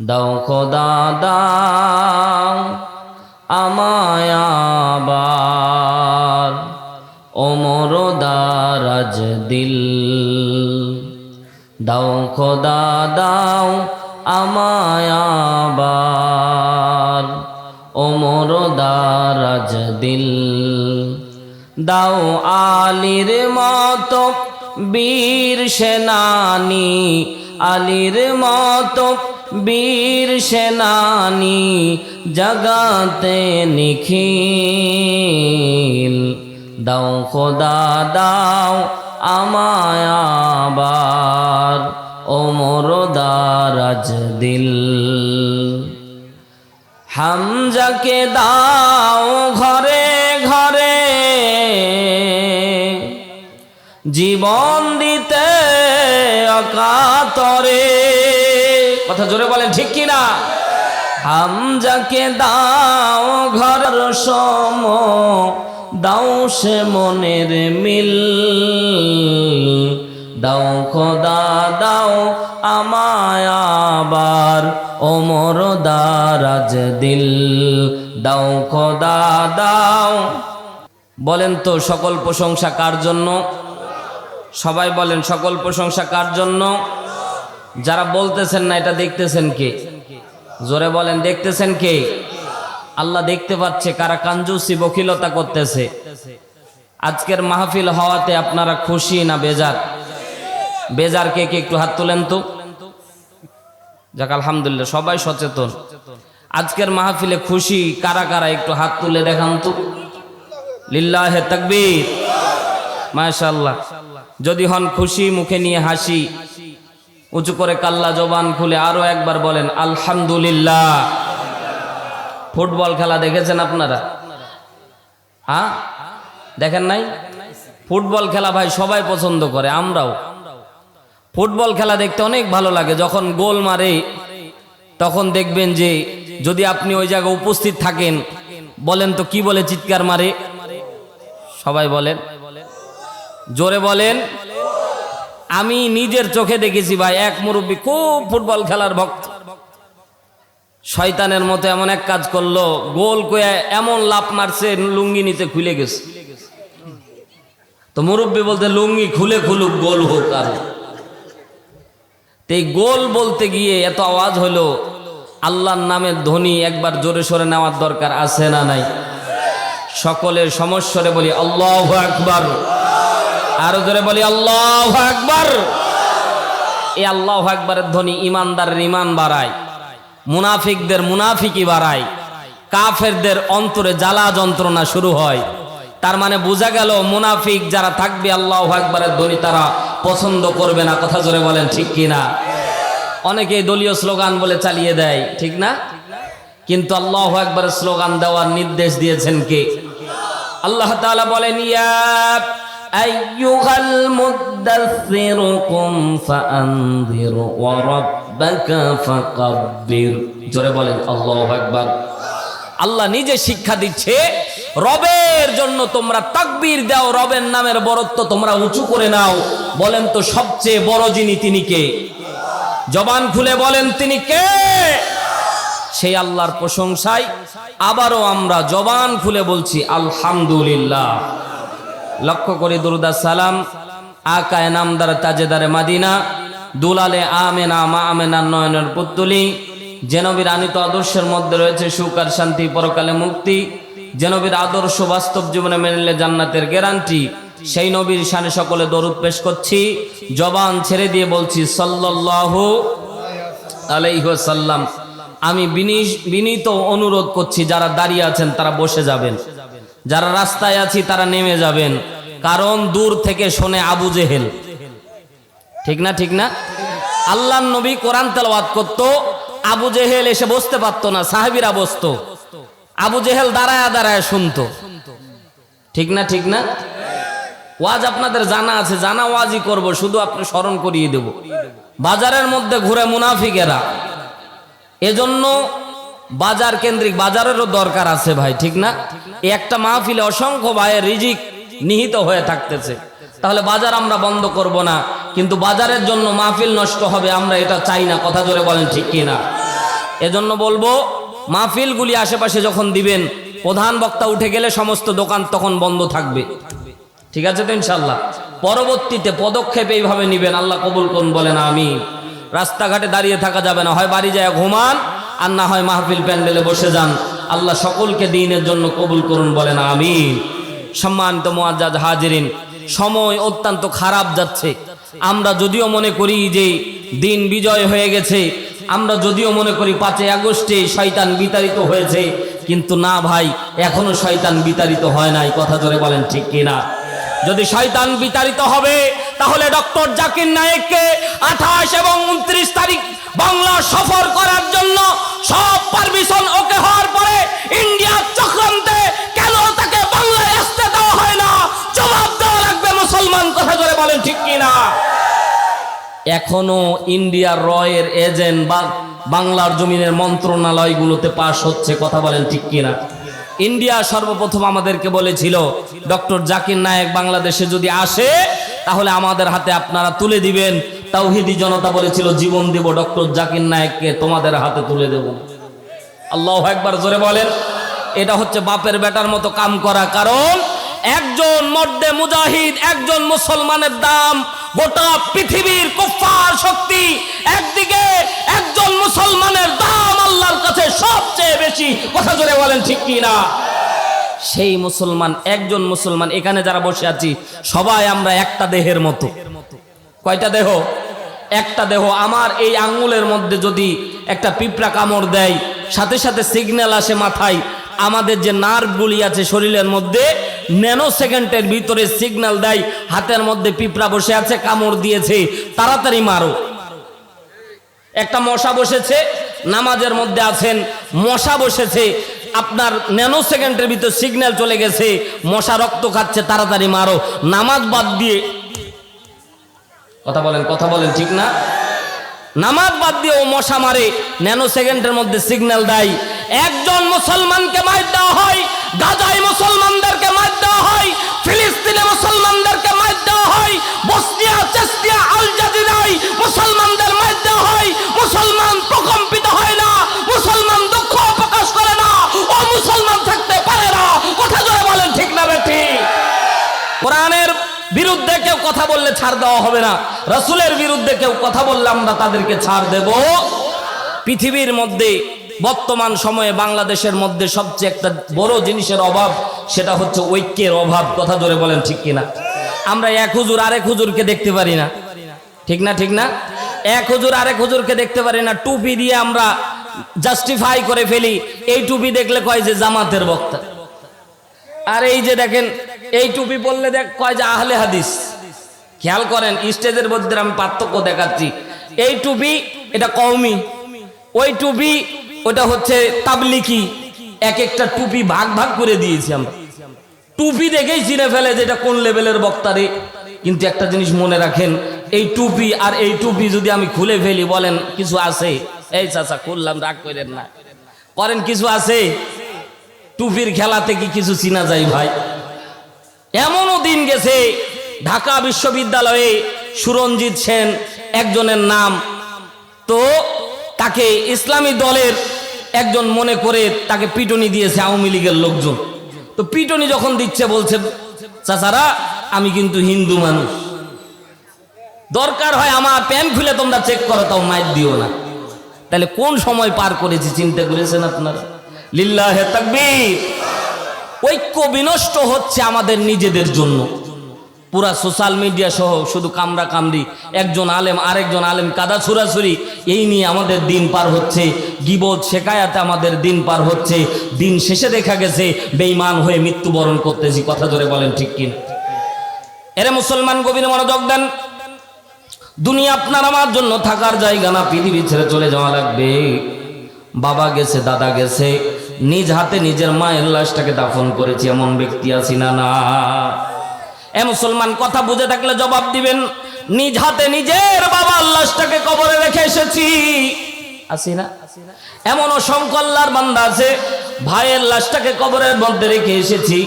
দাও খোদা, দাও আমায় আবার। ওমর দারাজ দিল। দাও খোদা, দাও আমায় আবার। ওমর দারাজ দিল। দাও আলির মতো বীর সেনানি আলির মতো বীর সেনানি জগাতে নিখিল। দাও খোদা, দাও আমায় আবার ওমর দারাজ দিল হামজাকে দাও ঘরে ঘরে। জীবন দিতে অকাতরে কথা জোরে বলেন ঠিক কি না হামজাকে দাও ঘর সম দাও সে মনের মিল। দাও খোদা দাও আমায় আবার ওমর দারাজ দিল। দাও খোদা দাও। বলেন তো সকল প্রশংসা কার জন্য? সবাই বলেন, সকল প্রশংসা কার জন্য? যারা বলতেছেন না, এটা দেখতেছেন কে? জোরে বলেন, দেখতেছেন কে? আল্লাহ দেখতে পাচ্ছে কারা কাঞ্জুসি বকিলতা করতেছে। আজকের মাহফিল হওয়াতে আপনারা খুশি না বেজার? বেজার কে কে? একটু হাত তুলেন তো। যাক, আলহামদুলিল্লাহ, সবাই সচেতন। আজকের মাহফিলে খুশি কারা কারা? একটু হাত তুলে দেখান তো। লিল্লাহে তাকবীর। মাশাআল্লাহ। যদি হন খুশি, মুখে নিয়ে হাসি। উঁচু করে কাল্লা জবান খুলে আরও একবার বলেন, আলহামদুলিল্লাহ। ফুটবল খেলা দেখেছেন আপনারা? হ্যাঁ? দেখেন নাই? ফুটবল খেলা ভাই সবাই পছন্দ করে, আমরাও। ফুটবল খেলা দেখতে অনেক ভালো লাগে, যখন গোল মারে, তখন দেখবেন যে যদি আপনি ওই জায়গায় উপস্থিত থাকেন, বলেন তো কি বলে চিৎকার মারে? সবাই বলেন জোরে বলেন, আমি নিজের চোখে দেখেছি ভাই, এক মুরব্বী খুব ফুটবল খেলার ভক্ত। শয়তানের মতো এমন এক কাজ করল, গোল কয়ে এমন লাভ মারছে, লুঙ্গি নিচে খুলে গেছে। তো মুরব্বী বলতে, লুঙ্গি খুলে খুলুক, গোল হোক আর। এই গোল বলতে গিয়ে এত আওয়াজ হলো, আল্লাহর নামের ধ্বনি একবার জোরে সরে নেওয়ার দরকার আছে না নাই? সকলের সমস্যরে বলি, আল্লাহ আকবার। আরও জোরে বলি, আল্লাহ আকবার। এই আল্লাহ আকবরের ধ্বনি ইমানদারের ইমান বাড়ায়, মুনাফিকদের মুনাফিকি বাড়ায়, কাফেরদের অন্তরে জ্বালা যন্ত্রণা শুরু হয়। তার মানে বোঝা গেল, মুনাফিক যারা থাকবে আল্লাহ আকবরের ধ্বনি তারা পছন্দ করবে না। কথা জোরে বলেন, ঠিক কি না? অনেকে দলীয় স্লোগান বলে চালিয়ে দেয়, ঠিক না? কিন্তু আল্লাহ একবারের স্লোগান দেওয়ার নির্দেশ দিয়েছেন কে? আল্লাহ তাআলা বলেন, ইয়া মুদাথথির কুম ফাআনযির ওয়া রাব্বাকা ফাকাব্বির জোরে বলেন আল্লাহু আকবার আল্লাহ নিজে শিক্ষা দিচ্ছে, রবের জন্য তোমরা তাকবীর দাও, রবের নামের বরত্ব তোমরা উঁচু করে নাও। বলেন তো সবচেয়ে বড় যিনি তিনি কে? জবান খুলে বলেন তিনি কে? সেই আল্লাহর প্রশংসায় আবারও আমরা জবান খুলে বলছি, আলহামদুলিল্লাহ। লক্ষ্য করি দুরুদা সালাম, আকায় নামদার তাজেদারে মাদিনা, দুলালে আমেনা মা আমেনা নয়নের পুত্তলি জেনবির আনিত আদর্শের মধ্যে রয়েছে সুখ আর শান্তি, পরকালে মুক্তি জেনবির আদর্শ বাস্তব জীবনে মেনে জান্নাতের গ্যারান্টি সেই নবীর শানে সকলে দরুদ পেশ করছি, জবান ছেড়ে দিয়ে বলছি, সাল্লাল্লাহু আলাইহাল্লাম আমি বিনি- বিনীত অনুরোধ করছি, যারা দাঁড়িয়ে আছেন, তারা বসে যাবেন। যারা রাস্তায় আছি, তারা নেমে যাবেন। কারণ দূর থেকে শোনে আবু জেহেল। ঠিক না ঠিক না? আল্লাহ নবী কোরআন তেলাওয়াত করত, আবু জেহেল এসে বসতে পারতো না, সাহাবিরা বসতো। আবু জেহেল দাঁড়ায় দাঁড়ায় শুনতো। ঠিক না ঠিক না? ওয়াজ আপনাদের জানা আছে, জানা ওয়াজই করব, শুধু আপনি স্মরণ করিয়ে দেব। বাজারের মধ্যে ঘুরে মুনাফিকেরা। এজন্য বাজার কেন্দ্রিক বাজারেরও দরকার আছে ভাই, ঠিক না? একটা মাহফিলে অসংখ্য ভাইয়ের রিজিক নিহিত হয়ে থাকতেছে। তাহলে বাজার আমরা বন্ধ করব না, কিন্তু বাজারের জন্য মাহফিল নষ্ট হবে, আমরা এটা চাই না, কথা জোরে বলেন ঠিক কি না এজন্য বলব, মাহফিলগুলি আশেপাশে যখন দিবেন, প্রধান বক্তা উঠে গেলে সমস্ত দোকান তখন বন্ধ থাকবে। ঠিক আছে তো ইনশাল্লাহ পরবর্তীতে পদক্ষেপ এইভাবে নিবেন, আল্লাহ কবুল করুন, বলেন আমি রাস্তাঘাটে দাঁড়িয়ে থাকা যাবে না, হয় বাড়ি যায় ঘুমান আর না হয় মাহফিল প্যান্ডেলে বসে যান। আল্লাহ সকলকে দিনের জন্য কবুল করুন, বলেন আমিন। সম্মানিত মোয়াজ্জাদ হাজিরিন, সময় অত্যন্ত খারাপ যাচ্ছে। আমরা যদিও মনে করি যে দিন বিজয় হয়ে গেছে, আমরা যদিও মনে করি পাঁচই আগস্টে শয়তান বিতাড়িত হয়েছে, কিন্তু না ভাই, এখনও শয়তান বিতাড়িত হয় নাই, কথা ধরে বলেন ঠিক কিনা? যদি শয়তান বিতাড়িত হবে, তাহলে ডক্টর জাকির নায়েককে আঠাশ এবং উনত্রিশ তারিখ বাংলা সফর করার জন্য সব পারমিশন ওকে হওয়ার পরে ইন্ডিয়ার চক্রান্তে কেন তাকে বাংলায় আসতে দেওয়া হয় না? জবাব দেওয়া লাগবে মুসলমান, কথা ধরে বলেন ঠিক কিনা? এখনও ইন্ডিয়ার রয়ের এজেন্ট বা বাংলার জমিনের মন্ত্রণালয়গুলোতে পাশ হচ্ছে, কথা বলেন ঠিক কিনা? ইন্ডিয়া সর্বপ্রথম আমাদেরকে বলেছিল ডক্টর জাকির নায়েক বাংলাদেশে যদি আসে, তাহলে আমাদের হাতে আপনারা তুলে দিবেন। তাওহিদি জনতা বলেছিল, জীবন দেব ডক্টর জাকির নায়েককে, তোমাদের হাতে তুলে দেব। আল্লাহ একবার জোরে বলেন, এটা হচ্ছে বাপের বেটার মতো কাম করা। কারণ একজন মর্দে মুজাহিদ, একজন মুসলমানের দাম গোটা পৃথিবীর কুফার শক্তি, একদিকে একজন মুসলমানের দাম আল্লাহর কাছে সবচেয়ে বেশি। কথা জোরে বলেন ঠিক কি না? সেই মুসলমান, একজন মুসলমান, এখানে যারা বসে আছি, সবাই আমরা একটা দেহের মতো। কয়টা দেহ? একটা দেহ। আমার এই আঙ্গুলের মধ্যে যদি একটা পিঁপড়া কামড় দেয়, সাথে সাথে সিগন্যাল আসে মাথায়, আমাদের যে নার্ভগুলি আছে শরীরের মধ্যে ন্যানো সেকেন্ডের ভিতরে সিগন্যাল দেয়, হাতের মধ্যে পিঁপড়া বসে আছে, কামড় দিয়েছে, তাড়াতাড়ি মারো। একটা মশা বসেছে, নামাজের মধ্যে আছেন, মশা বসেছে, আপনার ন্যানো সেকেন্ডের ভিতর সিগন্যাল চলে গেছে, মশা রক্ত খাচ্ছে, তাড়াতাড়ি মারো। নামাজ বাদ দিয়ে কথা বলেন কথা বলেন, ঠিক না? নামাজ বাদ দিয়ে ও মশা মারে ন্যানো সেকেন্ডের মধ্যে সিগন্যাল দেয়। একজন মুসলমানকে মার দেওয়া হয়, গাজায় মুসলমানদেরকে মার দেওয়া হয়, ফিলিস্তিনে মুসলমানদেরকে মার দেওয়া হয়, বসনিয়া চেস্তিয়া আল কথা বললে ছাড় দেওয়া হবে না। রসুলের বিরুদ্ধে কেউ কথা বললে আমরা তাদেরকে ছাড় দেব। পৃথিবীর মধ্যে বর্তমান সময়ে বাংলাদেশের মধ্যে সবচেয়ে একটা বড় জিনিসের অভাব, সেটা হচ্ছে ঐক্যের অভাব। কথা ধরে বলেন, ঠিক কিনা? আমরা এক হুজুর আরেক হুজুরকে দেখতে পারি না। ঠিক না ঠিক না? এক হুজুর আরেক হুজুরকে দেখতে পারি না। টুপি দিয়ে আমরা জাস্টিফাই করে ফেলি। এই টুপি দেখলে কয় যে জামাতের বক্তা। আর এই যে দেখেন, এই টুপি পরলে দেখ, কয় যে আহলে হাদিস। খেয়াল করেন, স্টেজের মধ্যে আমি পার্থক্য দেখাচ্ছি। এই টুপি, এটা কওমি। ওই টুপি, ওটা হচ্ছে তাবলিকি এক একটা টুপি ভাগ ভাগ করে দিয়েছি আমরা। টুপি দেখেই চিনে ফেলে যে এটা কোন লেভেলের বক্তারে কিন্তু একটা জিনিস মনে রাখেন, এই টুপি আর এই টুপি যদি আমি খুলে ফেলি, বলেন, কিছু আছে? এই চাচা, খুললাম, রাগ করেন না। করেন, কিছু আছে? টুপির খেলাতে কি কিছু চিনা যায় ভাই? এমনও দিন গেছে ঢাকা বিশ্ববিদ্যালয়ে সুরঞ্জিত সেন একজনের নাম। তো তাকে ইসলামী দলের একজন মনে করে তাকে পিটনি দিয়েছে আওয়ামী লীগের লোকজন। তো পিটনি যখন দিচ্ছে বলছে, চাচারা, আমি কিন্তু হিন্দু মানুষ। দরকার হয় আমার প্যান খুলে তোমরা চেক করো, তাও মাইর দিও না। তাহলে কোন সময় পার করেছি চিন্তা করেছেন আপনারা? লিল্লাহে তাকবীর। ঐক্য বিনষ্ট হচ্ছে আমাদের নিজেদের জন্য। পুরা সোশ্যাল মিডিয়া সহ শুধু কামরা কামড়ি, একজন আলেম আরেকজন আলেম কাদা ছুরাছুরি, এই নিয়ে আমাদের দিন পার হচ্ছে, গিবত শেখায়াতে আমাদের দিন পার হচ্ছে, দিন শেষে দেখা গেছে, বেঈমান হয়ে মৃত্যুবরণ করতেছি, কথা ধরে বলেন ঠিক কিনা? এরে মুসলমান গভীর মনোযোগ দেন, দুনিয়া আপনার আমার জন্য থাকার জায়গা না, পৃথিবী ছেড়ে চলে যাওয়া লাগবে। বাবা গেছে, দাদা গেছে, নিজ হাতে নিজের মায়ের লাশটাকে দাফন করেছি, এমন ব্যক্তি আছি না না। এ মুসলমান, কথা বুঝে থাকলে জবাব দিবেন, নিজ হাতে নিজের বাবার লাশটাকে কবরে রেখে এসেছি। আসি না? এমন অসংখ্য আল্লাহর বান্দা আছে, ভাইয়ের লাশটাকে কবরের মধ্যে রেখে এসেছি,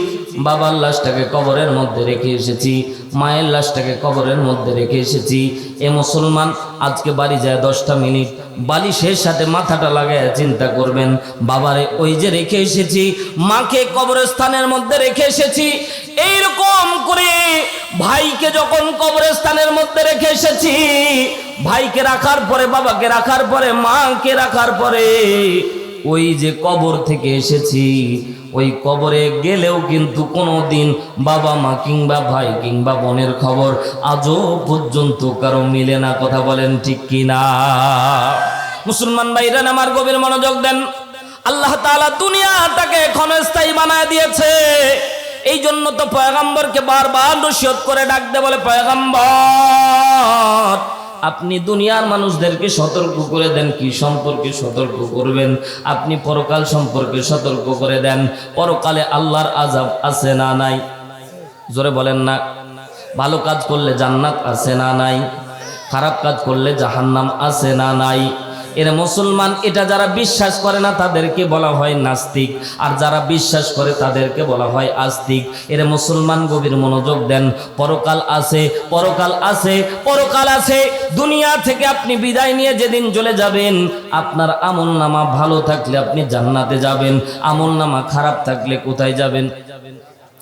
বাবার লাশটাকে কবরের মধ্যে রেখে এসেছি, মায়ের লাশটাকে কবরের মধ্যে রেখে এসেছি। এ মুসলমান, আজকে বাড়ি যায় দশটা মিনিট, বালিশের সাথে মাথাটা লাগায় চিন্তা করবেন, বাবারে, ওই যে রেখে এসেছি, মাকে কবরস্থানের মধ্যে রেখে এসেছি, এইরকম করে ভাইকে যখন কবরস্থানের মধ্যে রেখে এসেছি, ভাইকে রাখার পরে, বাবাকে রাখার পরে, মাকে রাখার পরে, ওই যে কবর থেকে এসেছি, ওই কবরে গেলেও কিন্তু কোনো দিন বাবা মা কিংবা ভাই কিংবা বোনের খবর আজও পর্যন্ত কারও মিলে না, কথা বলেন ঠিক কিনা মুসলমান ভাইরা, আমার গভীর মনোযোগ দেন। আল্লাহ তাআলা দুনিয়াটাকে ক্ষণস্থায়ী বানায় দিয়েছে। এই জন্য তো পয়গাম্বরকে বারবার নসিহত করে ডাকতে বলে, পয়গাম্বর, আপনি দুনিয়ার মানুষদেরকে সতর্ক করে দেন। কি সম্পর্কে সতর্ক করবেন? আপনি পরকাল সম্পর্কে সতর্ক করে দেন। পরকালে আল্লাহর আজাব আছে না নাই? জোরে বলেন না। ভালো কাজ করলে জান্নাত আছে না নাই? খারাপ কাজ করলে জাহান্নাম আছে না নাই? এর মুসলমান, এটা যারা বিশ্বাস করে না, তাদেরকে বলা হয় নাস্তিক। আর যারা বিশ্বাস করে, তাদেরকে বলা হয় আস্তিক। এর মুসলমান গভীর মনোযোগ দেন। পরকাল আছে পরকাল আছে পরকাল আছে। দুনিয়া থেকে আপনি বিদায় নিয়ে যেদিন চলে যাবেন, আপনার আমল নামা ভালো থাকলে আপনি জান্নাতে যাবেন। আমল নামা খারাপ থাকলে কোথায় যাবেন?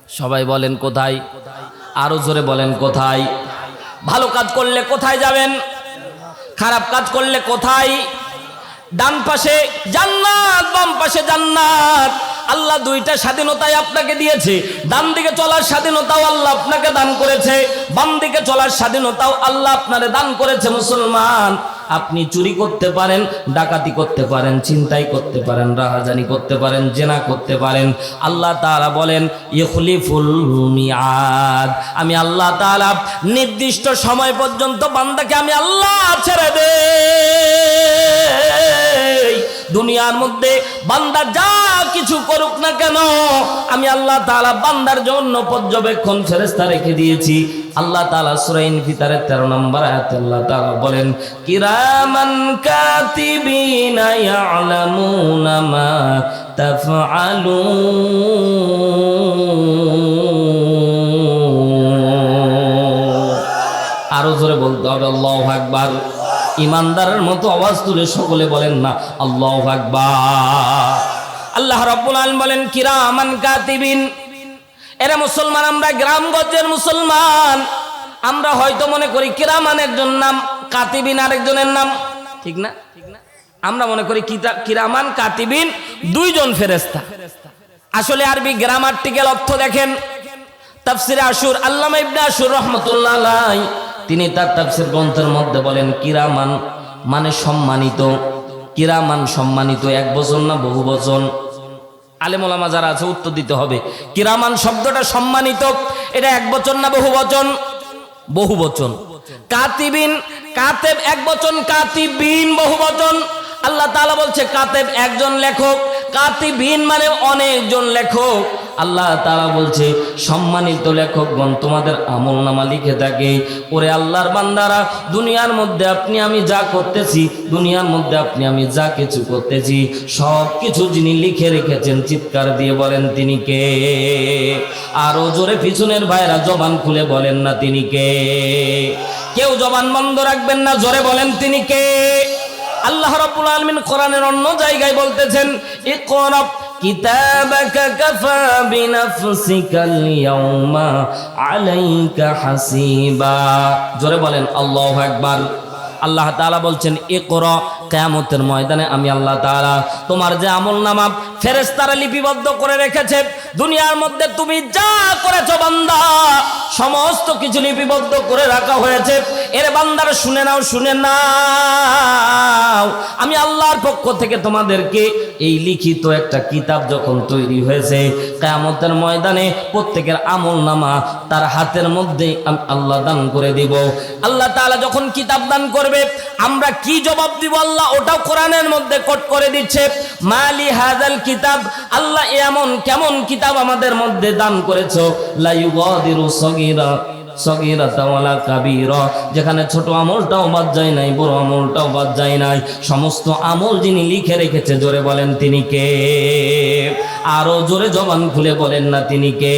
সবাই বলেন কোথায়? আরও জোরে বলেন কোথায়? ভালো কাজ করলে কোথায় যাবেন? খারাপ কাজ করলে কোথায়? ডান পাশে জান্নাত বাম পাশে জান্নাত। আল্লাহ দুইটা স্বাধীনতাই আপনাকে দিয়েছে। ডান দিকে চলার স্বাধীনতাও আল্লাহ আপনাকে দান করেছে। বাম দিকে চলার স্বাধীনতাও আল্লাহ আপনারে দান করেছে, মুসলমান। আপনি চুরি করতে পারেন, ডাকাতি করতে পারেন চিন্তাই করতে পারেন, রাহাজানি করতে পারেন, জেনা করতে পারেন। আল্লাহ তাআলা বলেন, ইখলিফুল মিয়াদ আমি আল্লাহ তাআলা নির্দিষ্ট সময় পর্যন্ত বান্দাকে আমি আল্লাহ ছেড়ে দেই। দুনিয়ার মধ্যে বান্দা যা কিছু করুক না কেন, আমি আল্লাহ তাআলা বান্দার জন্য পর্যবেক্ষণ ফেরেস্তা রেখে দিয়েছি। আল্লাহ তাআলা সূরা ইনফিতারের 13 নম্বর আয়াতে আল্লাহ তাআলা বলেন, কিরামান কাতিবিনা আরও জোরে বলতে হবে, আল্লাহ আকবার। ইমানদারের মতো আওয়াজ তুলে সকলে বলেন না, আল্লাহ আকবার। আল্লাহ রাব্বুল আলামিন বলেন, কিরামান কাতিবিন। এরা মুসলমান, আমরা গ্রামগঞ্জের মুসলমান। আমরা হয়তো মনে করি কিরামান একজন নাম, কাতিবিন আরেকজনের নাম। ঠিক না? আমরা মনে করি কিরামান, কাতিবিন, দুইজন ফেরেস্তা আসলে আরবি গ্রামার্টিক্যাল অর্থ দেখেন। তাফসিরে আশুর, আল্লামা ইবনে আশুর রহমতুল্লাহ তিনি তার তাফসির গ্রন্থের মধ্যে বলেন, কিরামান মানে সম্মানিত। কিরামান সম্মানিত, এক বচন না বহু বচন? আলেমোলামা যারা আছে, উত্তর দিতে হবে। কিরামান শব্দটা সম্মানিত। এটা এক বচন না বহু বচন? বহু বচন। কাতিবিন, কাতেব এক বচন, কাতিবিন বহু বচন। আল্লাহ তাআলা বলছে, কাতেব একজন লেখক, কাতিবিন মানে অনেকজন লেখক। আল্লাহ তাআলা বলছে, সম্মানিত লেখকগণ, তোমাদের আমল নামা লিখে থাকে ওরে আল্লাহর বান্দারা, দুনিয়ার মধ্যে আপনি আমি যা করতেছি, দুনিয়ার মধ্যে আপনি আমি যা কিছু করতেছি সব কিছু যিনি লিখে রেখেছেন, চিৎকার দিয়ে বলেন তিনি কে? আরও জোরে পিছনের ভাইরা জবান খুলে বলেন না তিনি কে? কেউ জবান বন্ধ রাখবেন না, জোরে বলেন তিনি কে? আল্লাহ রাব্বুল আলামিন কোরআনের অন্য জায়গায় বলতেছেন ইকরা কিতাবাকা কাফা বিনাফসিকাল ইয়াউমা আলাইকা হাসিবা। জোরে বলেন, আল্লাহু আকবার। আল্লাহ তাআলা বলছেন, ইকরা কিয়ামতের ময়দানে আমি আল্লাহ তাআলা তোমার যে আমল নামা ফেরেশতারা লিপিবদ্ধ করে রেখেছে, দুনিয়ার মধ্যে তুমি যা করেছ বান্দা, সমস্ত কিছু লিপিবদ্ধ করে রাখা হয়েছে। এর বান্দার শুনে নাও শুনে নাও। আমি আল্লাহর পক্ষ থেকে তোমাদেরকে এই লিখিত একটা কিতাব যখন তৈরি হয়েছে, কিয়ামতের ময়দানে প্রত্যেকের আমল নামা তার হাতের মধ্যে আমি আল্লাহ দান করে দিব। আল্লাহ তাআলা যখন কিতাব দান করবে, আমরা কি জবাব দিব আল্লাহ? ওটাও কোরআনের মধ্যে কোট করে দিচ্ছে, মালি হাজাল কিতাব আল্লাহ এমন কেমন কিতাব আমাদের মধ্যে দান করেছ? লা ইউগাদিরু সগীরা যেখানে ছোট আমলটাও বাদ যায় নাই, বড় আমলটাও বাদ যায় নাই। সমস্ত আমল যিনি লিখে রেখেছে, জোরে বলেন তিনি কে? আরও জোরে জবান খুলে বলেন না তিনি কে?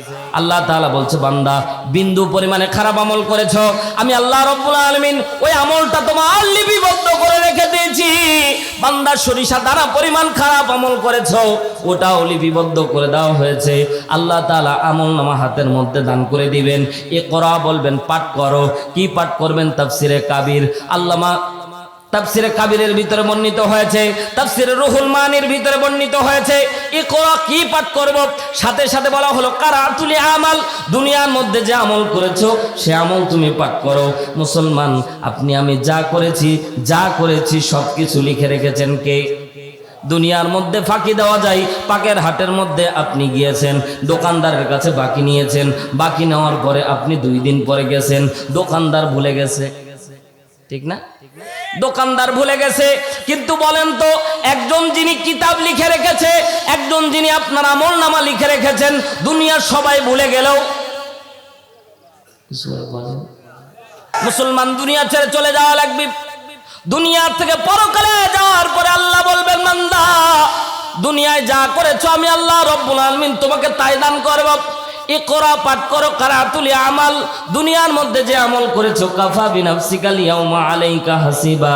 আল্লাহ তাআলা বলছে, বান্দা, বিন্দু পরিমাণে খারাপ আমল করেছ। আমি আল্লাহ রব্বুল আলামিন ওই আমলটা তোমার লিপিবদ্ধ করে রেখে দিয়েছি। বান্দা, সরিষা দানা পরিমাণ খারাপ আমল করেছ, ওটাও লিপিবদ্ধ করে দেওয়া হয়েছে। আল্লাহ তাআলা আমল নামা হাতের মধ্যে দান করে দিবেন। এ করা বলবেন, পাঠ করো। কি পাঠ করবেন? তাফসিরে কাবির। আল্লামা তাফসিরে কাবিরের ভিতরে বর্ণিত হয়েছে, তাফসিরে রুহুল মানির ভিতরে বর্ণিত হয়েছে। এ ইকরা কি পাঠ করব? সাথে সাথে বলা হলো, কারাতুলি আমাল, দুনিয়ার মধ্যে যে আমল করেছ, সে আমল তুমি পাঠ করো। মুসলমান, আপনি আমি যা করেছি যা করেছি সব কিছু লিখে রেখেছেন কে? দুনিয়ার মধ্যে ফাঁকি দেওয়া যায়, পাকের হাটের মধ্যে আপনি গিয়েছেন, দোকানদারের কাছে বাকি নিয়েছেন, বাকি নেওয়ার পরে আপনি দুই দিন পরে গেছেন, দোকানদার ভুলে গেছে। ঠিক না? দোকানদার ভুলে গেছে। কিন্তু বলেন তো একজন যিনি কিতাব লিখে রেখেছে একজন যিনি আপনার আমল নামা লিখে রেখেছেন দুনিয়ার সবাই ভুলে গেলেও মুসলমান দুনিয়া ছেড়ে চলে যাওয়া লাগবে। দুনিয়া থেকে পরকালে যাওয়ার পরে আল্লাহ বলবেন মান্দা দুনিয়ায় যা করেছ আমি আল্লাহ রব্বুল আলমিন তোমাকে তাই দান করব। ইকরা পাঠ করো, কারাতুলি আমাল। দুনিয়ার মধ্যে যে আমল করেছ, কাফা বিনাফসিকাল ইয়াউমা আলাইকা হাসিবা।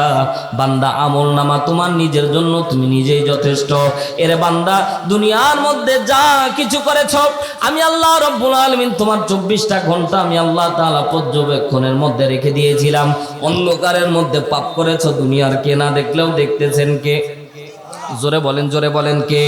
বান্দা, আমল নামা তোমার নিজের জন্য, তুমি নিজেই যথেষ্ট। এর বান্দা, দুনিয়ার মধ্যে যা কিছু করেছ, আমি আল্লাহ রব্বুল আলামিন তোমার চব্বিশটা ঘণ্টা আমি আল্লাহ তাআলা পর্যবেক্ষণের মধ্যে রেখে দিয়েছিলাম। অন্ধকারের মধ্যে পাপ করেছ, দুনিয়ার কে না দেখলেও দেখতেছেন কে? জোরে বলেন জোরে বলেন কে?